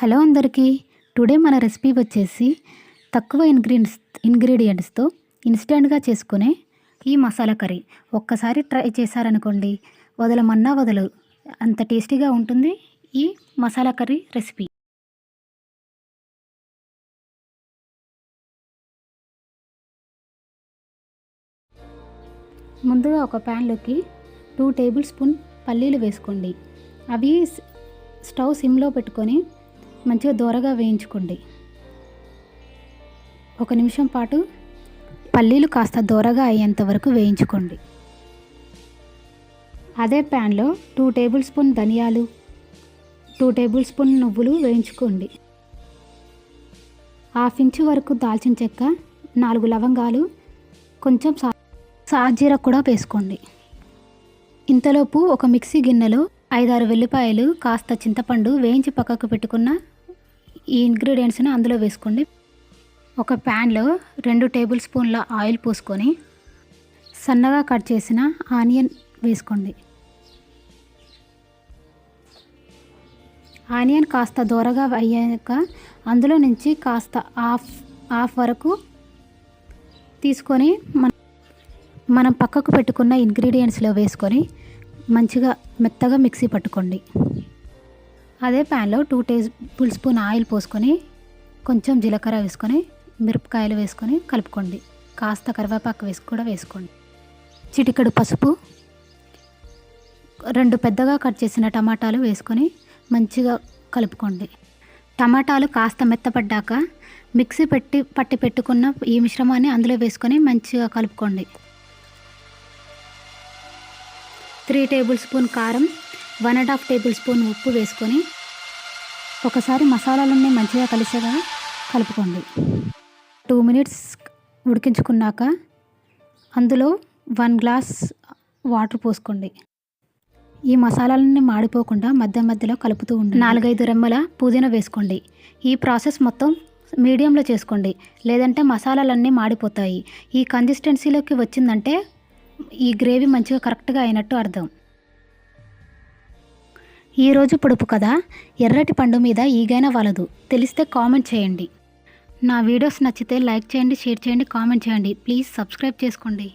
Hello అందరికీ. Today మన recipe వచ్చేసి తక్కువ ఇంగ్రీడియంట్స్ ఇంగ్రీడియంట్స్తో ఇన్స్టెంట్గా చేసుకునే ఈ మసాలా కర్రీ. ఒక్కసారి ట్రై చేశారనుకోండి వదలమన్నా వదలు అంత టేస్టీగా ఉంటుంది ఈ మసాలా కర్రీ రెసిపీ. ముందుగా ఒక ప్యాన్లోకి టూ టేబుల్ స్పూన్ పల్లీలు వేసుకోండి. అవి స్టవ్ సిమ్లో పెట్టుకొని మంచిగా దూరగా వేయించుకోండి. ఒక నిమిషం పాటు పల్లీలు కాస్త దూరగా అయ్యేంత వరకు వేయించుకోండి. అదే ప్యాన్లో టూ టేబుల్ స్పూన్ ధనియాలు టూ టేబుల్ స్పూన్ నువ్వులు వేయించుకోండి. హాఫ్ ఇంచు వరకు దాల్చిన చెక్క నాలుగు లవంగాలు కొంచెం సా సాజీర కూడా వేసుకోండి. ఇంతలోపు ఒక మిక్సీ గిన్నెలో ఐదారు వెల్లిపాయలు కాస్త చింతపండు వేయించి పక్కకు పెట్టుకున్న ఈ ఇంగ్రీడియంట్స్ని అందులో వేసుకోండి. ఒక ప్యాన్లో రెండు టేబుల్ స్పూన్ల ఆయిల్ పోసుకొని సన్నగా కట్ చేసిన ఆనియన్ వేసుకోండి. ఆనియన్ కాస్త దూరగా అయ్యాక అందులో నుంచి కాస్త హాఫ్ హాఫ్ వరకు తీసుకొని మన మనం పక్కకు పెట్టుకున్న ఇంగ్రీడియంట్స్లో వేసుకొని మంచిగా మెత్తగా మిక్సీ పట్టుకోండి. అదే ప్యాన్లో టూ టేబుల్ స్పూన్ ఆయిల్ పోసుకొని కొంచెం జీలకర్ర వేసుకొని మిరపకాయలు వేసుకొని కలుపుకోండి. కాస్త కరివేపాకు వేసి కూడా వేసుకోండి. చిటికెడు పసుపు రెండు పెద్దగా కట్ చేసిన టమాటాలు వేసుకొని మంచిగా కలుపుకోండి. టమాటాలు కాస్త మెత్తపడ్డాక మిక్సీ పెట్టి పట్టి పెట్టుకున్న ఈ మిశ్రమాన్ని అందులో వేసుకొని మంచిగా కలుపుకోండి. త్రీ టేబుల్ స్పూన్ కారం one and half tablespoon ఉప్పు వేసుకొని ఒకసారి మసాలాలన్నీ మంచిగా కలిసేగా కలుపుకోండి. టూ మినిట్స్ ఉడికించుకున్నాక అందులో వన్ గ్లాస్ వాటర్ పోసుకోండి. ఈ మసాలాలన్నీ మాడిపోకుండా మధ్య మధ్యలో కలుపుతూ ఉండండి. నాలుగైదు రెమ్మల పుదీనా వేసుకోండి. ఈ ప్రాసెస్ మొత్తం మీడియంలో చేసుకోండి. లేదంటే మసాలాలన్నీ మాడిపోతాయి. ఈ కన్సిస్టెన్సీలోకి వచ్చిందంటే ఈ గ్రేవీ మంచిగా కరెక్ట్గా అయినట్టు అర్థం. ఈరోజు పొడుపు కదా ఎర్రటి పండు మీద ఈగైనా వలదు. తెలిస్తే కామెంట్ చేయండి. నా వీడియోస్ నచ్చితే లైక్ చేయండి షేర్ చేయండి కామెంట్ చేయండి. ప్లీజ్ సబ్స్క్రైబ్ చేసుకోండి.